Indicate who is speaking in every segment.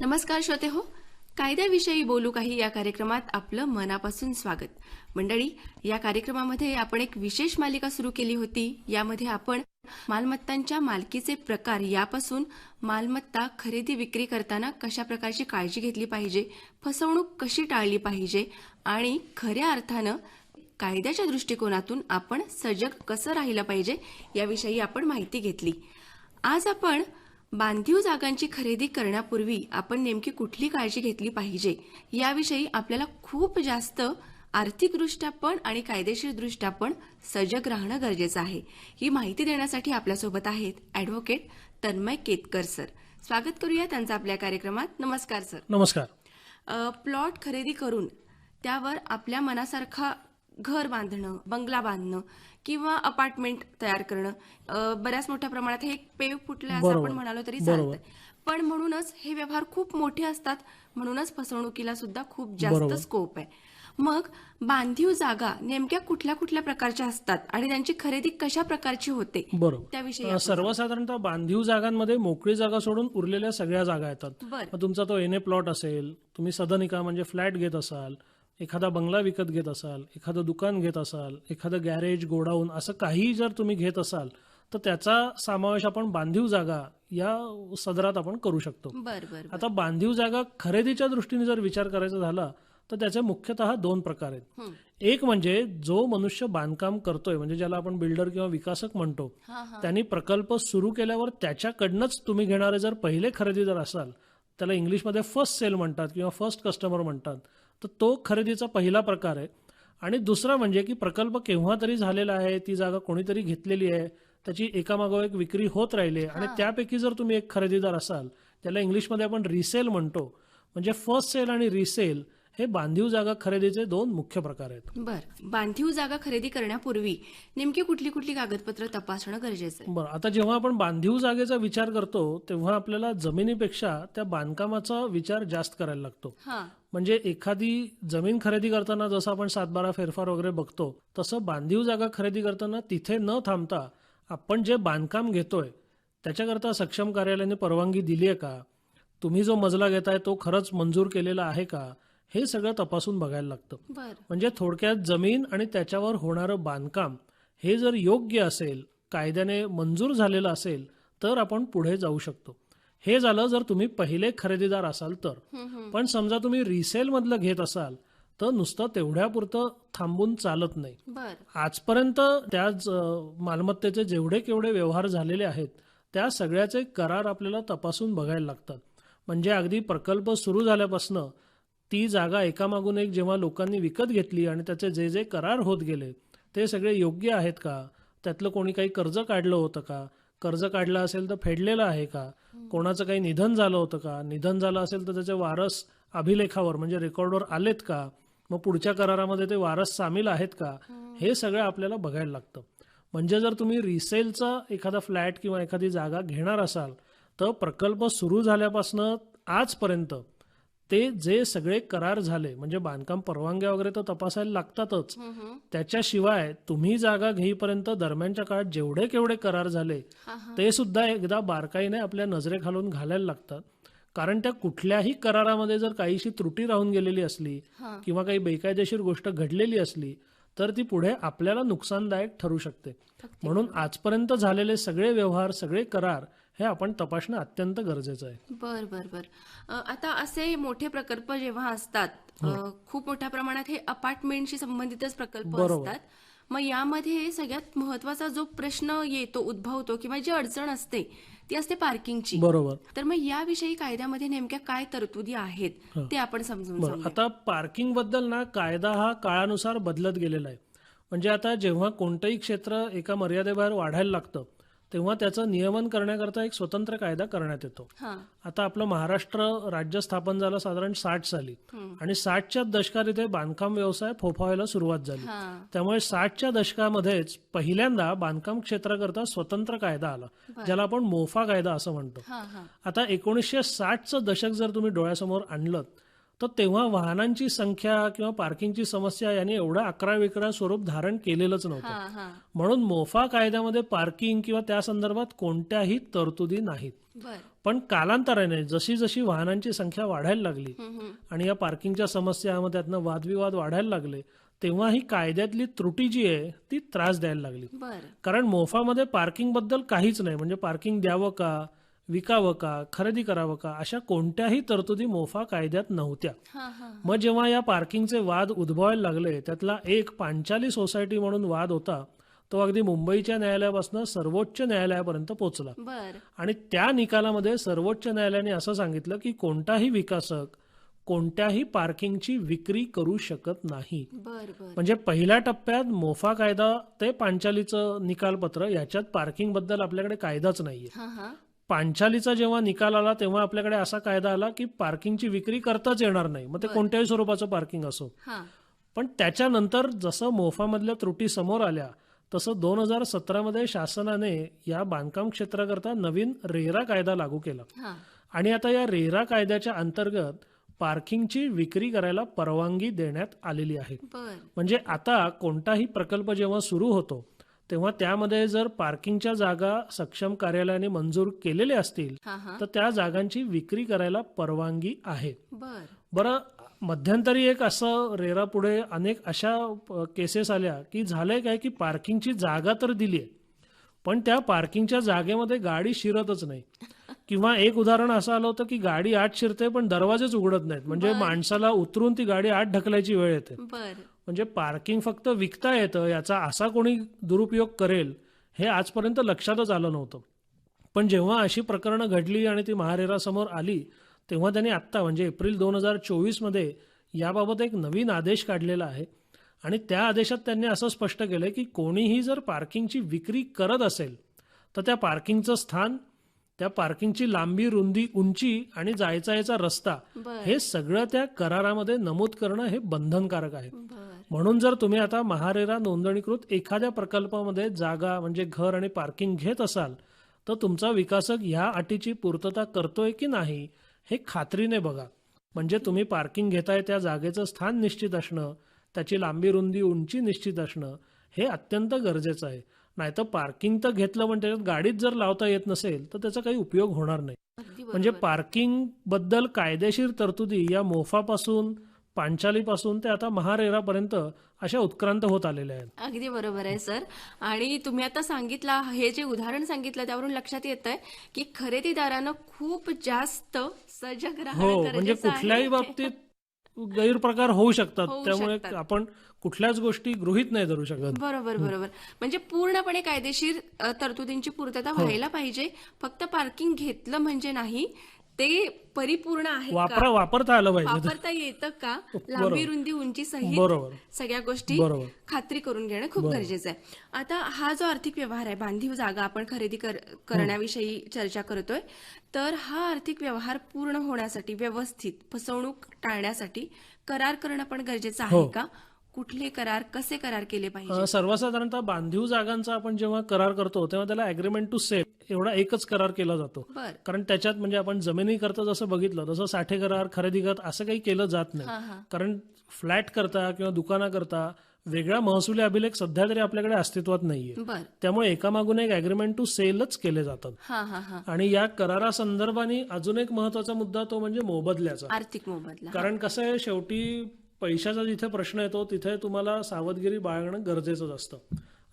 Speaker 1: नमस्कार श्रोते हो. कायद्याविषयी बोलू काही या कार्यक्रमात आपलं मनापासून स्वागत. मंडळी या कार्यक्रमामध्ये आपण एक विशेष मालिका सुरू केली होती. यामध्ये आपण मालमत्तांच्या मालकीचे प्रकार यापासून मालमत्ता खरेदी विक्री करताना कशा प्रकारची काळजी घेतली पाहिजे फसवणूक कशी टाळली पाहिजे आणि खऱ्या अर्थानं कायद्याच्या दृष्टिकोनातून आपण सजग कसं राहिलं पाहिजे याविषयी आपण माहिती घेतली. आज आपण बांधीव जागांची खरेदी करण्यापूर्वी आपण नेमकी कुठली काळजी घेतली पाहिजे? याविषयी आपल्याला खूप जास्त आर्थिकदृष्ट्या पण आणि कायदेशीरदृष्ट्या पण सजग राहणं गरजेचं आहे. ही माहिती देण्यासाठी आपल्यासोबत आहेत ॲडव्होकेट तन्मय केतकर सर. स्वागत करूया त्यांचं आपल्या कार्यक्रमात. नमस्कार सर.
Speaker 2: नमस्कार.
Speaker 1: प्लॉट खरेदी करून त्यावर आपल्या मनासारखा घर बांधणं बंगला बांधणं किंवा अपार्टमेंट तयार करणं बऱ्याच मोठ्या प्रमाणात हे पेव फुटले असं. आपण म्हणालो तरी. चालतंय पण म्हणूनच हे व्यवहार खूप मोठे असतात म्हणूनच फसवणुकीला सुद्धा खूप जास्त. स्कोप आहे मग बांधीव जागा नेमक्या कुठल्या कुठल्या प्रकारच्या असतात आणि त्यांची खरेदी कशा प्रकारची होते त्याविषयी
Speaker 2: सर्वसाधारणतः बांधीव जागांमध्ये मोकळी जागा सोडून उरलेल्या सगळ्या जागा येतात तुमचा तो एन ए प्लॉट असेल तुम्ही सदनिका म्हणजे फ्लॅट घेत असाल एखादा बंगला विकत घेत असाल एखादं दुकान घेत असाल एखादं गॅरेज गोडाऊन असं काही जर तुम्ही घेत असाल तर त्याचा समावेश आपण बांधीव जागा या सदरात आपण करू शकतो
Speaker 1: बर बर बर.
Speaker 2: आता बांधीव जागा खरेदीच्या दृष्टीने जर विचार करायचा झाला तर त्याचे मुख्यतः दोन प्रकार आहेत. एक म्हणजे जो मनुष्य बांधकाम करतोय म्हणजे ज्याला आपण बिल्डर किंवा विकासक म्हणतो त्यांनी प्रकल्प सुरू केल्यावर त्याच्याकडनंच तुम्ही घेणारे जर पहिले खरेदीदार असाल त्याला इंग्लिशमध्ये फर्स्ट सेल म्हणतात किंवा फर्स्ट कस्टमर म्हणतात तर तो खरेदीचा पहिला प्रकार आहे. आणि दुसरा म्हणजे की प्रकल्प केव्हा तरी झालेला आहे ती जागा कोणीतरी घेतलेली आहे त्याची एकामागोमाग एक विक्री होत राहिली आणि त्यापैकी जर तुम्ही एक खरेदीदार असाल त्याला इंग्लिशमध्ये आपण रिसेल म्हणतो. म्हणजे फर्स्ट सेल आणि रिसेल हे बांधीव जागा खरेदीचे दोन मुख्य प्रकार आहेत.
Speaker 1: बर. बांधीव जागा खरेदी करण्यापूर्वी नेमकी कुठली कुठली कागदपत्र तपासणं गरजेचं आहे?
Speaker 2: बरं आता जेव्हा आपण बांधीव जागेचा विचार करतो तेव्हा आपल्याला जमिनीपेक्षा त्या बांधकामाचा विचार जास्त करायला लागतो. म्हणजे एखादी जमीन खरेदी करताना जसं आपण सातबारा फेरफार वगैरे बघतो तसं बांधीव जागा खरेदी करताना तिथे न थांबता आपण जे बांधकाम घेतोय त्याच्याकरता सक्षम कार्यालयाने परवानगी दिली आहे का? तुम्ही जो मजला घेताय तो खरंच मंजूर केलेला आहे का? हे सगळं तपासून बघायला लागतं. म्हणजे थोडक्यात जमीन आणि त्याच्यावर होणारं बांधकाम हे जर योग्य असेल कायद्याने मंजूर झालेलं असेल तर आपण पुढे जाऊ शकतो. हे झालं जर तुम्ही पहिले खरेदीदार असाल तर. पण समजा तुम्ही रिसेल मधलं घेत असाल तर नुसतं तेवढ्यापुरतं थांबून चालत नाही. आजपर्यंत त्या ज- मालमत्तेचे जेवढे केवढे व्यवहार झालेले आहेत त्या सगळ्याचे करार आपल्याला तपासून बघायला लागतात. म्हणजे अगदी प्रकल्प सुरू झाल्यापासनं ती जागा एकामागून एक जेव्हा लोकांनी विकत घेतली आणि त्याचे जे जे करार होत गेले ते सगळे योग्य आहेत का? त्यातलं कोणी काही कर्ज काढलं होतं का? कर्ज काढलं असेल तर फेडलेलं आहे का? कोणाचं काही निधन झालं होतं का? निधन झालं असेल तर त्याचे वारस अभिलेखावर म्हणजे रेकॉर्डवर आलेत का? मग पुढच्या करारामध्ये ते वारस सामील आहेत का? हे सगळं आपल्याला बघायला लागतं. म्हणजे जर तुम्ही रिसेलचा एखादा फ्लॅट किंवा एखादी जागा घेणार असाल तर प्रकल्प सुरू झाल्यापासनं आजपर्यंत ते जे सगळे करार झाले म्हणजे बांधकाम परवानग्या वगैरे तर तपासायला लागतातच. त्याच्याशिवाय तुम्ही जागा घेईपर्यंत दरम्यानच्या काळात जेवढे केवढे करार झाले ते सुद्धा एकदा बारकाईने आपल्या नजरेखालून घालायला लागतात. कारण त्या कुठल्याही करारामध्ये जर काहीशी त्रुटी राहून गेलेली असली. किंवा काही बेकायदेशीर गोष्ट घडलेली असली तर ती पुढे आपल्याला नुकसानदायक ठरू शकते. म्हणून आजपर्यंत झालेले सगळे व्यवहार सगळे करार हे आपण तपासणं अत्यंत गरजेचं आहे.
Speaker 1: बर बर बर. आता असे मोठे प्रकल्प जेव्हा असतात अ, खूप मोठ्या प्रमाणात हे अपार्टमेंटशी संबंधितच प्रकल्प. असतात. मग यामध्ये सगळ्यात महत्त्वाचा जो प्रश्न येतो उद्भवतो किंवा जी अडचण असते ती असते पार्किंगची.
Speaker 2: बरोबर.
Speaker 1: तर मग याविषयी कायद्यामध्ये नेमक्या काय तरतुदी आहेत ते आपण समजून
Speaker 2: आता पार्किंगबद्दल ना कायदा हा काळानुसार बदलत गेलेला आहे. म्हणजे आता जेव्हा कोणतंही क्षेत्र एका मर्यादेबाहेर वाढायला लागतं तेव्हा त्याचं नियमन करण्याकरता एक स्वतंत्र कायदा करण्यात येतो.
Speaker 1: हा.
Speaker 2: आता आपलं महाराष्ट्र राज्य स्थापन झालं साधारण साठ साली. आणि साठच्या दशकात इथे बांधकाम व्यवसाय फोफावायला सुरुवात झाली. त्यामुळे साठच्या दशकामध्येच पहिल्यांदा बांधकाम क्षेत्राकरता स्वतंत्र कायदा आला ज्याला आपण मोफा कायदा असं म्हणतो. आता एकोणीसशे साठचं दशक जर तुम्ही डोळ्यासमोर आणलं तर तेव्हा वाहनांची संख्या किंवा पार्किंगची समस्या यांनी एवढं अकरा विकरा स्वरूप धारण केलेलंच नव्हतं. म्हणून मोफा कायद्यामध्ये पार्किंग किंवा त्या संदर्भात कोणत्याही तरतुदी नाहीत. पण कालांतराने जशी जशी वाहनांची संख्या वाढायला लागली. आणि या पार्किंगच्या समस्या त्यातनं वादविवाद वाढायला लागले तेव्हा ही कायद्यातली त्रुटी जी आहे ती त्रास द्यायला लागली. कारण मोफामध्ये पार्किंगबद्दल काहीच नाही. म्हणजे पार्किंग द्यावं का? विकावं का खरेदी करावं का अशा कोणत्याही तरतुदी मोफा कायद्यात नव्हत्या. मग जेव्हा या पार्किंगचे वाद उद्भवायला लागले त्यातला एक पांचाली सोसायटी म्हणून वाद होता तो अगदी मुंबईच्या न्यायालयापासून सर्वोच्च न्यायालयापर्यंत पोहोचला आणि त्या निकालामध्ये सर्वोच्च न्यायालयाने असं सांगितलं की कोणताही विकासक कोणत्याही पार्किंगची विक्री करू शकत नाही. म्हणजे पहिल्या टप्प्यात मोफा कायदा ते पांचालीचं निकालपत्र याच्यात पार्किंगबद्दल आपल्याकडे कायदाच नाहीये. पांचालीचा जेव्हा निकाल आला तेव्हा आपल्याकडे असा कायदा आला की पार्किंगची विक्री करताच येणार नाही. मग ते कोणत्याही स्वरूपाचं पार्किंग असो. पण त्याच्यानंतर जसं मोफामधल्या त्रुटी समोर आल्या तसं दोन हजार सतरामध्ये शासनाने या बांधकाम क्षेत्राकरता नवीन रेरा कायदा लागू केला. आणि आता या रेरा कायद्याच्या अंतर्गत पार्किंगची विक्री करायला परवानगी देण्यात आलेली आहे. म्हणजे आता कोणताही प्रकल्प जेव्हा सुरू होतो तेव्हा त्यामध्ये जर पार्किंगच्या जागा सक्षम कार्यालयाने मंजूर केलेले असतील तर त्या जागांची विक्री करायला परवानगी आहे.
Speaker 1: बर.
Speaker 2: मध्यंतरी एक असं रेरा पुढे अनेक अशा केसेस आल्या की झालंय काय की पार्किंगची जागा तर दिली आहे पण त्या पार्किंगच्या जागेमध्ये गाडी शिरतच नाही. किंवा एक उदाहरण असं आलं होतं की गाडी आत शिरते पण दरवाजेच उघडत नाहीत. म्हणजे माणसाला उतरून ती गाडी आत ढकलायची वेळ येते. म्हणजे पार्किंग फक्त विकता येतं याचा असा कोणी दुरुपयोग करेल हे आजपर्यंत लक्षातच आलं नव्हतं. पण जेव्हा अशी प्रकरणं घडली आणि ती महारेरासमोर आली तेव्हा त्यांनी आत्ता म्हणजे एप्रिल दोन हजार चोवीसमध्ये याबाबत एक नवीन आदेश काढलेला आहे. आणि त्या आदेशात त्यांनी असं स्पष्ट केलं की कोणीही जर पार्किंगची विक्री करत असेल तर त्या पार्किंगचं स्थान त्या पार्किंगची लांबी रुंदी उंची आणि जायचा याचा रस्ता हे सगळं त्या करारामध्ये नमूद करणं हे बंधनकारक आहे. म्हणून जर तुम्ही आता महारेरा नोंदणीकृत एखाद्या प्रकल्पामध्ये जागा म्हणजे घर आणि पार्किंग घेत असाल तर तुमचा विकासक ह्या अटीची पूर्तता करतोय की नाही हे खात्रीने बघा. म्हणजे तुम्ही पार्किंग घेताय त्या जागेचं स्थान निश्चित असणं त्याची लांबी रुंदी उंची निश्चित असणं हे अत्यंत गरजेचं आहे. नाहीतर पार्किंग तर घेतलं पण त्याच्यात गाडीत जर लावता येत नसेल तर त्याचा काही उपयोग होणार नाही. म्हणजे पार्किंगबद्दल कायदेशीर तरतुदी या मोफापासून पांचालीपासून ते आता महारेरापर्यंत अशा उत्क्रांत होत आलेल्या आहेत.
Speaker 1: अगदी बरोबर आहे सर. आणि तुम्ही आता सांगितलं हे जे उदाहरण सांगितलं त्यावरून लक्षात येत आहे की खरेदीदारानं खूप जास्त सजग
Speaker 2: हो म्हणजे. कुठल्याही बाबतीत गैरप्रकार होऊ शकतात. त्यामुळे. आपण कुठल्याच गोष्टी गृहीत नाही धरू शकत.
Speaker 1: बरोबर बरोबर. म्हणजे पूर्णपणे कायदेशीर तरतुदींची पूर्तता
Speaker 2: हो.
Speaker 1: व्हायला पाहिजे. फक्त पार्किंग घेतलं म्हणजे नाही ते परिपूर्ण आहे
Speaker 2: वापरा वापरता आलं पाहिजे.
Speaker 1: वापरता येतं का? लांबी रुंदी उंची सहित सगळ्या गोष्टी. खात्री करून घेणं खूप गरजेचं आहे. आता हा जो आर्थिक व्यवहार आहे बांधीव जागा आपण खरेदी कर- करण्याविषयी चर्चा करतोय तर हा आर्थिक व्यवहार पूर्ण होण्यासाठी व्यवस्थित फसवणूक टाळण्यासाठी करार करणं पण गरजेचं आहे
Speaker 2: हो.
Speaker 1: का? कुठले करार कसे करार केले पाहिजे?
Speaker 2: सर्वसाधारणतः बांधीव जागांचा आपण जेव्हा करार करतो तेव्हा त्याला अग्रीमेंट टू सेल एवढा एकच करार केला जातो. कारण त्याच्यात म्हणजे आपण जमिनी करता जसं बघितलं तसं साठे करार खरेदी करत असं काही केलं जात नाही. कारण फ्लॅट करता किंवा दुकाना करता वेगळा महसुली अभिलेख सध्या तरी आपल्याकडे अस्तित्वात नाहीये. त्यामुळे एकामागून एक अग्रीमेंट टू सेलच केले जातात. आणि या करारासंदर्भाने अजून एक महत्त्वाचा मुद्दा तो म्हणजे मोबदल्याचा.
Speaker 1: आर्थिक मोबदला.
Speaker 2: कारण कसं आहे शेवटी पैशाचा जिथे प्रश्न येतो तिथे तुम्हाला सावधगिरी बाळगणं गरजेचंच असतं.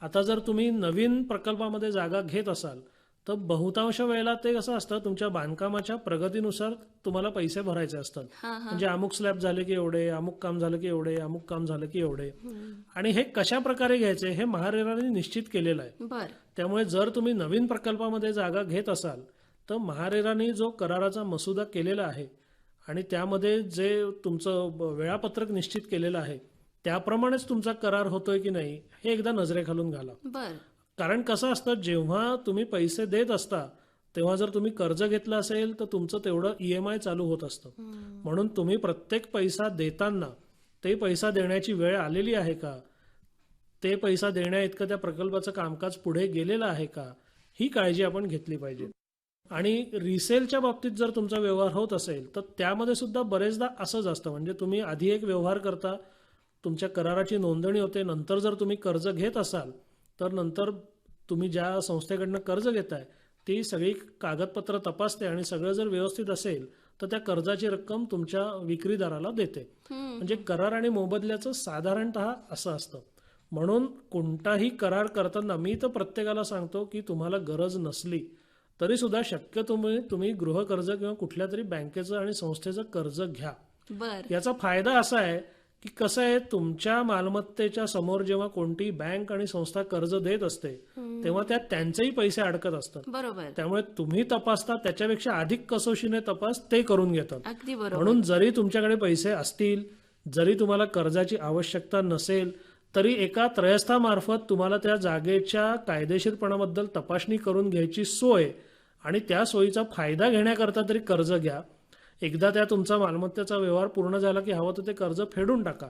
Speaker 2: आता जर तुम्ही नवीन प्रकल्पामध्ये जागा घेत असाल तर बहुतांश वेळेला ते कसं असतं तुमच्या बांधकामाच्या प्रगतीनुसार तुम्हाला पैसे भरायचे असतात. म्हणजे अमुक स्लॅब झाले की एवढे अमुक काम झालं की एवढे अमुक काम झालं की एवढे. आणि हे कशा प्रकारे घ्यायचे हे महारेराने निश्चित केलेलं आहे. त्यामुळे जर तुम्ही नवीन प्रकल्पामध्ये जागा घेत असाल तर महारेराने जो कराराचा मसुदा केलेला आहे आणि त्यामध्ये जे तुमचं वेळापत्रक निश्चित केलेलं आहे त्याप्रमाणेच तुमचा करार होतोय की नाही हे एकदा नजरेखालून घाला. कारण कसं असतं जेव्हा तुम्ही पैसे देत असता तेव्हा जर तुम्ही कर्ज घेतलं असेल तर तुमचं तेवढं ई एम आय चालू होत असतं. म्हणून तुम्ही प्रत्येक पैसा देताना ते पैसा देण्याची वेळ आलेली आहे का? ते पैसा देण्या इतकं त्या प्रकल्पाचं कामकाज पुढे गेलेलं आहे का? ही काळजी आपण घेतली पाहिजे. आणि रिसेलच्या बाबतीत जर तुमचा व्यवहार होत असेल तर त्यामध्ये सुद्धा बरेचदा असंच असतं. म्हणजे तुम्ही आधी एक व्यवहार करता तुमच्या कराराची नोंदणी होते नंतर जर तुम्ही कर्ज घेत असाल तर नंतर तुम्ही ज्या संस्थेकडनं कर्ज घेताय ती सगळी कागदपत्र तपासते आणि सगळं जर व्यवस्थित असेल तर त्या कर्जाची रक्कम तुमच्या विक्रीदाराला देते. म्हणजे करार आणि मोबदल्याचं साधारणत असं असतं. म्हणून कोणताही करार करताना मी तर प्रत्येकाला सांगतो की तुम्हाला गरज नसली तरी सुद्धा शक्य तुम्ही तुम्ही गृहकर्ज किंवा कुठल्या तरी बँकेचं आणि संस्थेचं कर्ज घ्या.
Speaker 1: बर.
Speaker 2: याचा फायदा असा आहे की कसं आहे तुमच्या मालमत्तेच्या समोर जेव्हा कोणती बँक आणि संस्था कर्ज देत असते तेव्हा त्यात त्यांचेही पैसे अडकत असतात.
Speaker 1: बरोबर.
Speaker 2: त्यामुळे तुम्ही तपासता त्याच्यापेक्षा अधिक कसोशीने तपास ते करून घेतात.
Speaker 1: अगदी बरोबर.
Speaker 2: म्हणून जरी तुमच्याकडे पैसे असतील जरी तुम्हाला कर्जाची आवश्यकता नसेल तरी एका त्रयस्थामार्फत तुम्हाला त्या जागेच्या कायदेशीरपणाबद्दल तपासणी करून घ्यायची सोय आणि त्या सोयीचा फायदा घेण्याकरता तरी कर्ज घ्या. एकदा त्या तुमचा मालमत्तेचा व्यवहार पूर्ण झाला की हवं तर ते कर्ज फेडून टाका.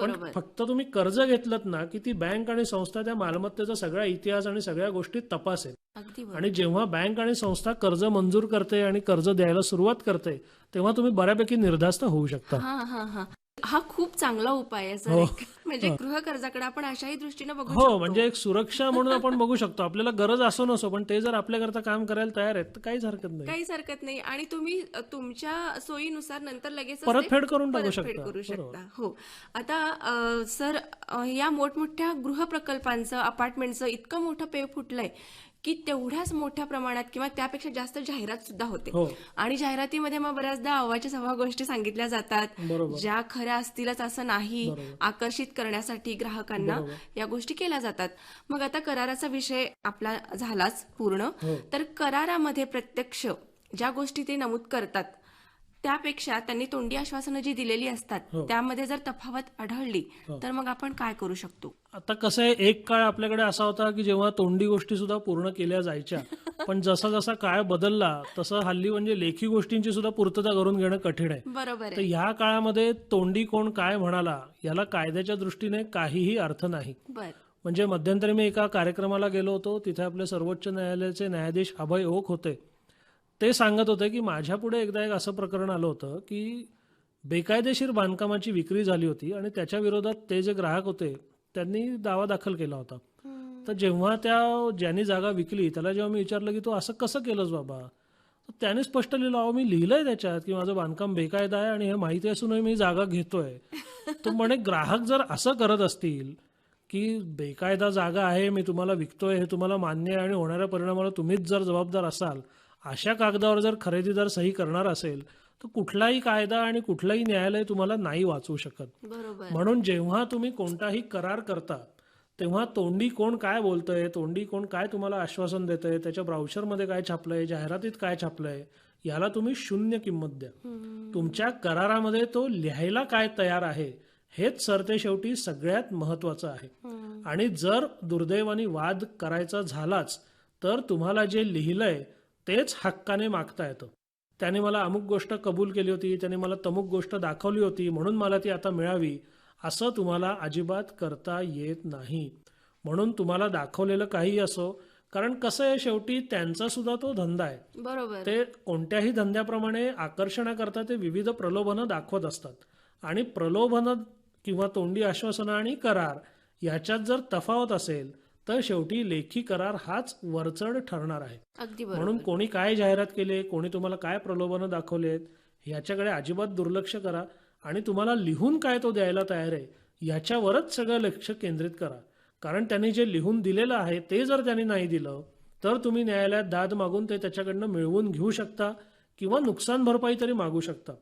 Speaker 2: पण फक्त तुम्ही कर्ज घेतलं ना की ती बँक आणि संस्था त्या मालमत्तेचा सगळा इतिहास आणि सगळ्या गोष्टी तपासेल. आणि जेव्हा बँक आणि संस्था कर्ज मंजूर करते आणि कर्ज द्यायला सुरुवात करते तेव्हा तुम्ही बऱ्यापैकी निर्धास्त होऊ शकता.
Speaker 1: हा खूप चांगला उपाय आहे सर
Speaker 2: हो.
Speaker 1: एक. म्हणजे गृह कर्जाकडे आपण अशाही दृष्टीने बघू
Speaker 2: हो
Speaker 1: शकतो
Speaker 2: म्हणजे एक सुरक्षा म्हणून आपण बघू शकतो आपल्याला गरज असो नसो पण ते जर आपल्याकरता काम करायला तयार आहेत तर काहीच हरकत नाही
Speaker 1: काहीच हरकत नाही आणि तुम्ही अ, तुमच्या सोयीनुसार नंतर लगेच
Speaker 2: परतफेड करून टाकू शकता.
Speaker 1: करू. शकता हो आता अ, सर अ, या मोठमोठ्या गृह प्रकल्पांचं अपार्टमेंटचं इतकं मोठं पे फुटलंय की तेवढ्याच मोठ्या प्रमाणात किंवा त्यापेक्षा जास्त जाहिरात सुद्धा होते.
Speaker 2: हो.
Speaker 1: आणि जाहिरातीमध्ये मग बऱ्याचदा अवाच्या सव्वा गोष्टी सांगितल्या जातात. ज्या खऱ्या असतीलच असं नाही. आकर्षित करण्यासाठी ग्राहकांना. या गोष्टी केल्या जातात. मग आता कराराचा विषय आपला झालाच पूर्ण.
Speaker 2: हो.
Speaker 1: तर करारामध्ये प्रत्यक्ष ज्या गोष्टी ते नमूद करतात त्यापेक्षा त्यांनी तोंडी आश्वासनं जी दिलेली असतात
Speaker 2: हो.
Speaker 1: त्यामध्ये जर तफावत आढळली
Speaker 2: हो.
Speaker 1: तर मग आपण काय करू शकतो?
Speaker 2: आता कसं आहे एक काळ आपल्याकडे असा होता की जेव्हा तोंडी गोष्टी सुद्धा पूर्ण केल्या जायच्या पण जसा जसा काळ बदलला तसं हल्ली म्हणजे लेखी गोष्टींची सुद्धा पूर्तता करून घेणं कठीण आहे.
Speaker 1: बरोबर
Speaker 2: तर
Speaker 1: आहे
Speaker 2: ह्या काळामध्ये तोंडी कोण काय म्हणाला याला कायद्याच्या दृष्टीने काहीही अर्थ नाही.
Speaker 1: बर.
Speaker 2: म्हणजे मध्यंतरी मी एका कार्यक्रमाला गेलो होतो तिथे आपले सर्वोच्च न्यायालयाचे न्यायाधीश अभय ओक होते. ते सांगत होते की माझ्या पुढे एकदा एक असं प्रकरण आलं होतं की बेकायदेशीर बांधकामाची विक्री झाली होती आणि त्याच्या विरोधात ते जे ग्राहक होते त्यांनी दावा दाखल केला होता. तर जेव्हा त्या ज्यांनी जागा विकली त्याला जेव्हा मी विचारलं की तू असं कसं केलंस बाबा? तर त्याने स्पष्ट लिहिलं अहो मी लिहिलंय त्याच्यात की माझं बांधकाम बेकायदा आहे आणि हे माहिती असूनही मी जागा घेतोय. तो म्हणे ग्राहक जर असं करत असतील की बेकायदा जागा आहे मी तुम्हाला विकतोय हे तुम्हाला मान्य आहे आणि होणाऱ्या परिणामाला तुम्हीच जर जबाबदार असाल अशा कागदावर जर खरेदीदार सही करणार असेल तर कुठलाही कायदा आणि कुठलंही न्यायालय तुम्हाला नाही वाचवू शकत.
Speaker 1: बरोबर.
Speaker 2: म्हणून जेव्हा तुम्ही कोणताही करार करता तेव्हा तोंडी कोण काय बोलतंय तोंडी कोण काय तुम्हाला आश्वासन देतंय त्याच्या ब्राउचरमध्ये काय छापलंय जाहिरातीत काय छापलंय याला तुम्ही शून्य किंमत द्या. तुमच्या करारामध्ये तो लिहायला काय तयार आहे हेच सरते शेवटी सगळ्यात महत्वाचं आहे. आणि जर दुर्दैवाने वाद करायचा झालाच तर तुम्हाला जे लिहिलंय तेच हक्काने मागता येतं. त्याने मला अमुक गोष्ट कबूल केली होती त्याने मला तमुक गोष्ट दाखवली होती म्हणून मला ती आता मिळावी. असं तुम्हाला अजिबात करता येत नाही. म्हणून तुम्हाला दाखवलेलं काही असो कारण कसं आहे शेवटी त्यांचा सुद्धा तो धंदा आहे.
Speaker 1: बरोबर.
Speaker 2: ते कोणत्याही धंद्याप्रमाणे आकर्षणाकरता ते विविध प्रलोभनं दाखवत असतात. आणि प्रलोभनं किंवा तोंडी आश्वासनं आणि करार याच्यात जर तफावत असेल तर शेवटी लेखी करार हाच वरचढ ठरणार आहे.
Speaker 1: अगदी
Speaker 2: म्हणून कोणी काय जाहिरात केली कोणी तुम्हाला काय प्रलोभनं दाखवलेत ह्याच्याकडे अजिबात दुर्लक्ष करा आणि तुम्हाला लिहून काय तो द्यायला तयार आहे याच्यावरच सगळं लक्ष केंद्रित करा. कारण त्यांनी जे लिहून दिलेलं आहे ते जर त्यांनी नाही दिलं तर तुम्ही न्यायालयात दाद मागून ते त्याच्याकडनं मिळवून घेऊ शकता किंवा नुकसान भरपाई तरी मागू शकता.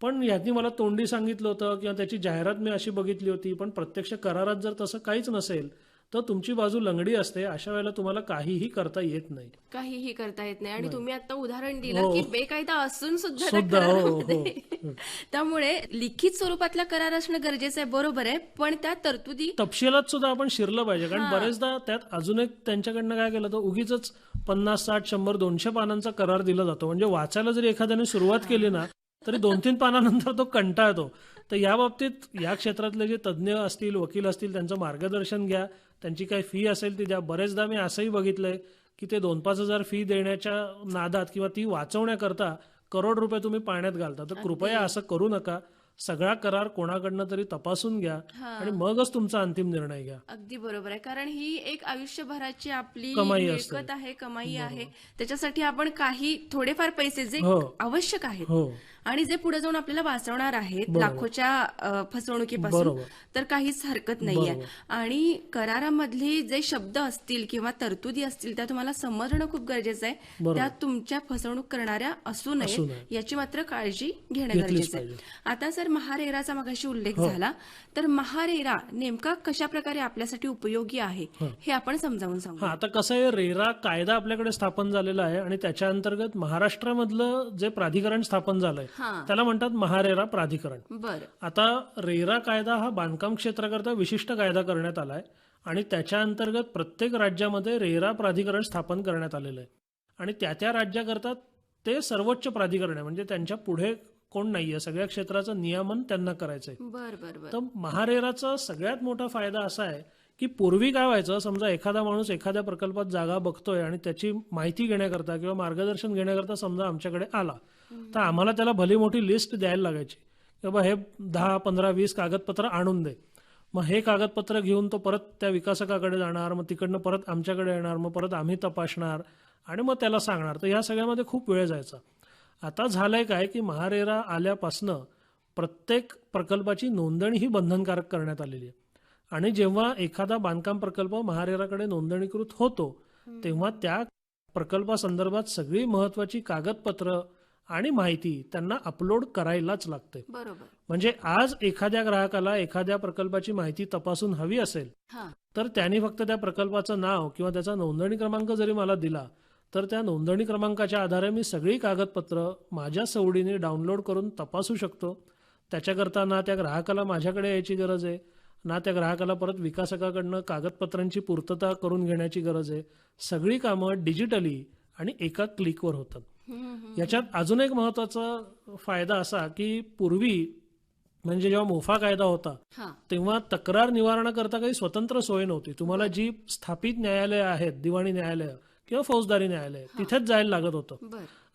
Speaker 2: पण यांनी मला तोंडी सांगितलं होतं किंवा त्याची जाहिरात मी अशी बघितली होती पण प्रत्यक्ष करारात जर तसं काहीच नसेल तर तुमची बाजू लंगडी असते अशा वेळेला तुम्हाला काहीही करता येत नाही.
Speaker 1: काहीही करता येत नाही. आणि तुम्ही आता उदाहरण दिलं
Speaker 2: हो.
Speaker 1: की बेकायदा असून सुद्धा
Speaker 2: हो हो.
Speaker 1: त्यामुळे लिखित स्वरूपातला करार असणं गरजेचं आहे बरोबर आहे. पण त्या तरतुदी
Speaker 2: तपशिलात सुद्धा आपण शिरलं पाहिजे. कारण बरेचदा त्यात अजून एक त्यांच्याकडनं काय केलं तर उगीच पन्नास साठ शंभर दोनशे पानांचा करार दिला जातो. म्हणजे वाचायला जरी एखाद्याने सुरुवात केली ना तरी दोन तीन पानानंतर तो कंटाळतो. तर या बाबतीत या क्षेत्रातले जे तज्ज्ञ असतील वकील असतील त्यांचं मार्गदर्शन घ्या. त्यांची काही फी असेल ती द्या. बरेचदा मी असंही बघितलंय की ते दोन पाच हजार फी देण्याच्या नादात किंवा ती वाचवण्याकरता करोड रुपये तुम्ही पाण्यात घालता. तर कृपया असं करू नका. सगळा करार कोणाकडनं तरी तपासून घ्या आणि मगच तुमचा अंतिम निर्णय घ्या.
Speaker 1: अगदी बरोबर आहे. कारण ही एक आयुष्यभराची आपली
Speaker 2: कमाई.
Speaker 1: मिळकत आहे कमाई आहे. त्याच्यासाठी आपण काही थोडेफार पैसे जे
Speaker 2: हो.
Speaker 1: आवश्यक आहेत
Speaker 2: हो.
Speaker 1: आणि जे पुढे जाऊन आपल्याला वाचवणार आहेत लाखोच्या फसवणुकीपासून. तर काहीच हरकत नाहीये आणि करारामधले जे शब्द असतील किंवा तरतुदी असतील त्या तुम्हाला समजणं खूप गरजेचं आहे. त्या तुमच्या फसवणूक करणाऱ्या असू नये. याची मात्र काळजी घेणं गरजेचं आहे. आता जर महारेराचा मगाशी उल्लेख
Speaker 2: हो.
Speaker 1: झाला तर महारेरा नेमका कशा प्रकारे आपल्यासाठी उपयोगी आहे हे आपण समजावून सांगू
Speaker 2: हा आता कसं आहे रेरा कायदा आपल्याकडे स्थापन झालेला आहे आणि त्याच्या अंतर्गत महाराष्ट्रामधलं जे प्राधिकरण स्थापन झालंय
Speaker 1: हा
Speaker 2: त्याला म्हणतात महारेरा प्राधिकरण. आता रेरा कायदा हा बांधकाम क्षेत्राकरता विशिष्ट कायदा करण्यात आलाय आणि त्याच्या अंतर्गत प्रत्येक राज्यामध्ये रेरा प्राधिकरण स्थापन करण्यात आलेलं आहे. आणि त्या त्या राज्याकरता ते सर्वोच्च प्राधिकरण आहे. म्हणजे त्यांच्या पुढे कोण नाहीये. सगळ्या क्षेत्राचं नियमन त्यांना करायचंय.
Speaker 1: बर बर बर.
Speaker 2: तर महारेराचा सगळ्यात मोठा फायदा असा आहे की पूर्वी काय व्हायचं? समजा एखादा माणूस एखाद्या प्रकल्पात जागा बघतोय आणि त्याची माहिती घेण्याकरता किंवा मार्गदर्शन घेण्याकरता समजा आमच्याकडे आला. तर आम्हाला त्याला भली मोठी लिस्ट द्यायला लागायची. की बाबा हे दहा पंधरा वीस कागदपत्र आणून दे. मग हे कागदपत्र घेऊन तो परत त्या विकासकाकडे जाणार मग तिकडनं परत आमच्याकडे येणार मग परत आम्ही तपासणार आणि मग त्याला सांगणार. तर ह्या सगळ्यामध्ये खूप वेळ जायचा. आता झालंय काय की महारेरा आल्यापासनं प्रत्येक प्रकल्पाची नोंदणी ही बंधनकारक करण्यात आलेली आहे. आणि जेव्हा एखादा बांधकाम प्रकल्प महारेराकडे नोंदणीकृत होतो तेव्हा त्या प्रकल्पासंदर्भात सगळी महत्वाची कागदपत्र आणि माहिती त्यांना अपलोड करायलाच लागते.
Speaker 1: बरोबर.
Speaker 2: म्हणजे आज एखाद्या ग्राहकाला एखाद्या प्रकल्पाची माहिती तपासून हवी असेल तर त्यांनी फक्त त्या प्रकल्पाचं नाव किंवा त्याचा नोंदणी क्रमांक जरी मला दिला तर त्या नोंदणी क्रमांकाच्या आधारे मी सगळी कागदपत्र माझ्या सवडीने डाउनलोड करून तपासू शकतो. त्याच्याकरता ना त्या ग्राहकाला माझ्याकडे यायची गरज आहे ना त्या ग्राहकाला परत विकासकाकडनं कागदपत्रांची पूर्तता करून घेण्याची गरज आहे. सगळी कामं डिजिटली आणि एका क्लिकवर होतात. याच्यात अजून एक महत्त्वाचा फायदा असा की पूर्वी म्हणजे जेव्हा मोफा कायदा होता तेव्हा तक्रार निवारणाकरता काही स्वतंत्र सोय नव्हती. तुम्हाला जी स्थापित न्यायालय आहेत दिवाणी न्यायालय किंवा फौजदारी न्यायालय तिथेच जायला लागत होतं.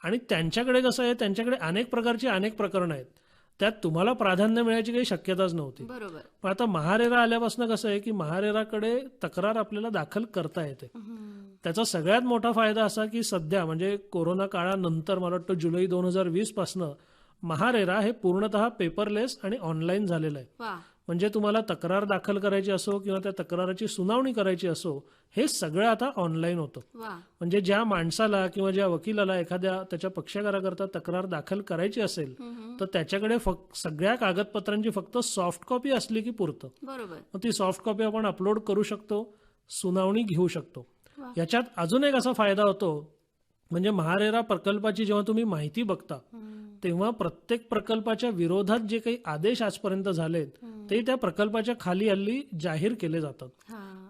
Speaker 2: आणि त्यांच्याकडे कसं आहे त्यांच्याकडे अनेक प्रकारची अनेक प्रकरणं आहेत. त्यात तुम्हाला प्राधान्य मिळायची काही शक्यताच नव्हती.
Speaker 1: बरोबर.
Speaker 2: पण आता महारेरा आल्यापासून कसं आहे की महारेराकडे तक्रार आपल्याला दाखल करता येते. त्याचा सगळ्यात मोठा फायदा असा की सध्या म्हणजे कोरोना काळानंतर मला वाटतं जुलै दोन हजार वीस पासनं महारेरा हे पूर्णतः पेपरलेस आणि ऑनलाईन झालेलं आहे. म्हणजे तुम्हाला तक्रार दाखल करायची असो किंवा त्या तक्राराची सुनावणी करायची असो हे सगळं आता ऑनलाईन होतं म्हणजे ज्या माणसाला किंवा ज्या वकिलाला एखाद्या त्याच्या पक्षकाराकरता तक्रार दाखल करायची असेल. तर त्याच्याकडे फक्त सगळ्या कागदपत्रांची फक्त सॉफ्ट कॉपी असली की पुरतं
Speaker 1: बरोबर
Speaker 2: मग ती सॉफ्ट कॉपी आपण अपलोड करू शकतो सुनावणी घेऊ शकतो. याच्यात अजून एक असा फायदा होतो म्हणजे महारेरा प्रकल्पाची जेव्हा तुम्ही माहिती बघता. तेव्हा प्रत्येक प्रकल्पाच्या विरोधात जे काही आदेश आजपर्यंत झालेत ते त्या प्रकल्पाच्या खाली हल्ली जाहीर केले जातात.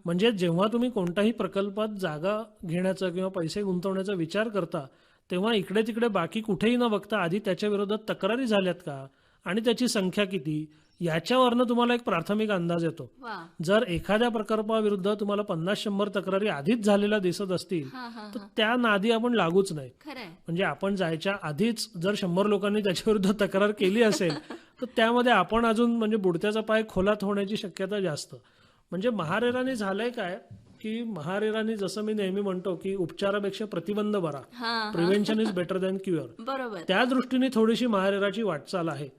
Speaker 2: म्हणजे जेव्हा तुम्ही कोणत्याही प्रकल्पात जागा घेण्याचा किंवा पैसे गुंतवण्याचा विचार करता तेव्हा इकडे तिकडे बाकी कुठेही न बघता आधी त्याच्या विरोधात तक्रारी झाल्यात का? आणि त्याची संख्या किती? याच्यावरनं तुम्हाला एक प्राथमिक अंदाज येतो. जर एखाद्या प्रकल्पाविरुद्ध तुम्हाला पन्नास शंभर तक्रारी आधीच झालेल्या दिसत असतील तर त्या नादी आपण लागूच नाही. म्हणजे आपण जायच्या आधीच जर शंभर लोकांनी त्याच्या विरुद्ध तक्रार केली असेल तर त्यामध्ये आपण अजून म्हणजे बुडत्याचा पाय खोलात होण्याची शक्यता जास्त. म्हणजे महारेराने झालंय काय? की महारेराने जसं मी नेहमी म्हणतो की उपचारापेक्षा प्रतिबंध बरा. Prevention is better than cure
Speaker 1: बरोबर.
Speaker 2: त्या दृष्टीने थोडीशी महारेराची वाटचाल आहे.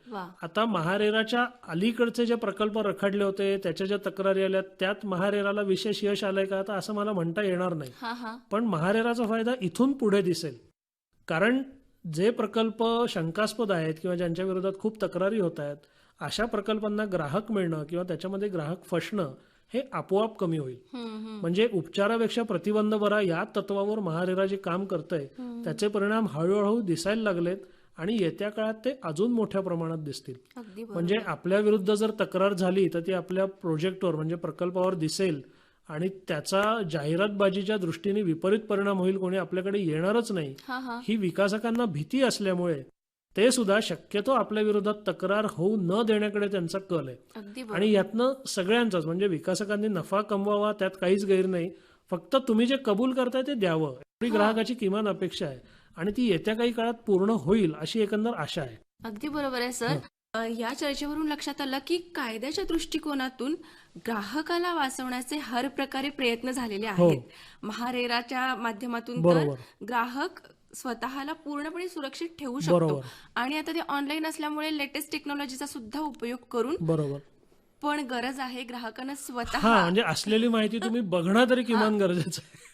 Speaker 2: आता महारेराच्या अलीकडचे जे प्रकल्प रखडले होते त्याच्या ज्या तक्रारी आल्या त्यात महारेराला विशेष यश आलंय का? आता असं मला म्हणता येणार नाही. पण महारेराचा फायदा इथून पुढे दिसेल. कारण जे प्रकल्प शंकास्पद आहेत किंवा ज्यांच्या विरोधात खूप तक्रारी होत आहेत अशा प्रकल्पांना ग्राहक मिळणं किंवा त्याच्यामध्ये ग्राहक फसणं हे आपोआप कमी होईल. म्हणजे उपचारापेक्षा प्रतिबंध बरा या तत्वावर महारेरा जे काम करतंय त्याचे परिणाम हळूहळू दिसायला लागलेत आणि येत्या काळात ते अजून मोठ्या प्रमाणात दिसतील. म्हणजे आपल्या विरुद्ध जर तक्रार झाली तर ती आपल्या प्रोजेक्टवर म्हणजे प्रकल्पावर दिसेल आणि त्याचा जाहिरातबाजीच्या दृष्टीने विपरीत परिणाम होईल कोणी आपल्याकडे येणारच नाही.
Speaker 1: हा
Speaker 2: विकासकांना भीती असल्यामुळे ते सुद्धा शक्यतो आपल्या विरोधात तक्रार होऊ न देण्याकडे त्यांचा कल आहे. आणि यातनं सगळ्यांचाच म्हणजे विकासकांनी नफा कमवावा त्यात काहीच गैर नाही. फक्त तुम्ही जे कबूल करताय ते द्यावं. एवढी ग्राहकाची किमान अपेक्षा आहे. आणि ती येत्या काही काळात पूर्ण होईल अशी एकंदर आशा आहे.
Speaker 1: अगदी बरोबर आहे सर. या चर्चेवरून लक्षात आलं की कायद्याच्या दृष्टिकोनातून ग्राहकाला वाचवण्याचे हर प्रकारे प्रयत्न झालेले आहेत. महारेराच्या माध्यमातून तर. ग्राहक स्वतःला पूर्णपणे सुरक्षित ठेवू शकतो. आणि आता ते ऑनलाईन असल्यामुळे लेटेस्ट टेक्नॉलॉजीचा सुद्धा उपयोग करून
Speaker 2: बरोबर.
Speaker 1: पण गरज आहे ग्राहकांना स्वतः
Speaker 2: हा म्हणजे असलेली माहिती तुम्ही बघणं तरी किमान गरजेचं आहे.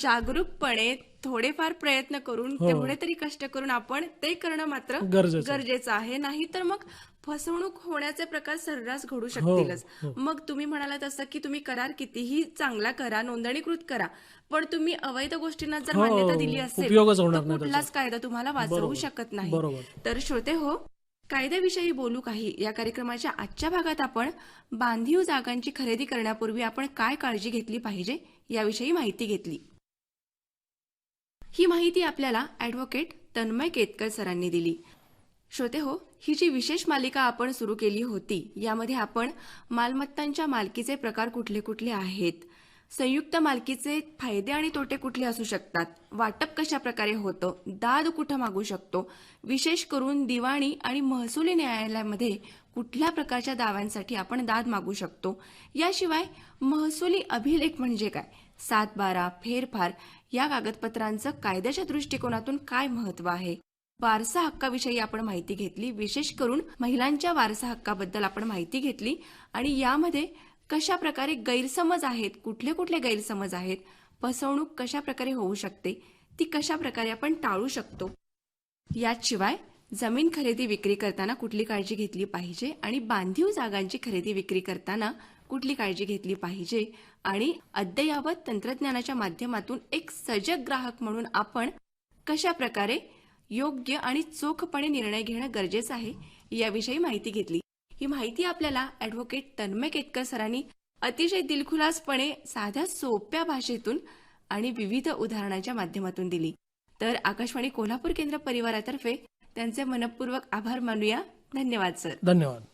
Speaker 1: जागरूकपणे थोडेफार प्रयत्न करून
Speaker 2: हो.
Speaker 1: तेवढे तरी कष्ट करून आपण ते करणं मात्र
Speaker 2: गरजेचं आहे.
Speaker 1: नाही तर मग फसवणूक होण्याचे प्रकार सर्रास घडू शकतीलच
Speaker 2: हो.
Speaker 1: मग तुम्ही म्हणाला तसं की तुम्ही करार कितीही चांगला करा नोंदणीकृत करा पण तुम्ही अवैध गोष्टींना जर
Speaker 2: हो,
Speaker 1: मान्यता दिली असेल तर कुठलाच कायदा तुम्हाला वाचवू. शकत नाही. तर श्रोते हो कायद्याविषयी बोलू काही या कार्यक्रमाच्या आजच्या भागात आपण बांधीव जागांची खरेदी करण्यापूर्वी आपण काय काळजी घेतली पाहिजे याविषयी माहिती घेतली. ही माहिती आपल्याला ॲडव्होकेट तन्मय केतकर सरांनी दिली. श्रोते हो ही जी विशेष मालिका आपण सुरू केली होती यामध्ये आपण मालमत्तांच्या मालकीचे प्रकार कुठले कुठले आहेत? संयुक्त मालकीचे फायदे आणि तोटे कुठले असू शकतात? वाटप कशा प्रकारे होतं? दाद कुठं मागू शकतो? विशेष करून दिवाणी आणि महसुली न्यायालयामध्ये कुठल्या प्रकारच्या दाव्यांसाठी आपण दाद मागू शकतो? याशिवाय महसुली अभिलेख म्हणजे काय? सातबारा फेरफार या कागदपत्रांचं कायद्याच्या दृष्टिकोनातून काय महत्त्व आहे? वारसा हक्काविषयी आपण माहिती घेतली विशेष करून महिलांच्या वारसा हक्काबद्दल आपण माहिती घेतली आणि यामध्ये कशा प्रकारे गैरसमज आहेत कुठले कुठले गैरसमज आहेत फसवणूक कशा प्रकारे होऊ शकते ती कशा प्रकारे आपण टाळू शकतो? याशिवाय जमीन खरेदी विक्री करताना कुठली काळजी घेतली पाहिजे आणि बांधीव जागांची खरेदी विक्री करताना कुठली काळजी घेतली पाहिजे? आणि अद्ययावत तंत्रज्ञानाच्या माध्यमातून एक सजग ग्राहक म्हणून आपण कशा प्रकारे योग्य आणि चोखपणे निर्णय घेणं गरजेचं आहे याविषयी माहिती घेतली. ही माहिती आपल्याला ॲडव्होकेट तन्मय केतकर सरांनी अतिशय दिलखुलासपणे साध्या सोप्या भाषेतून आणि विविध उदाहरणाच्या माध्यमातून दिली. तर आकाशवाणी कोल्हापूर केंद्र परिवारातर्फे त्यांचे मनपूर्वक आभार मानूया. धन्यवाद सर.
Speaker 2: धन्यवाद.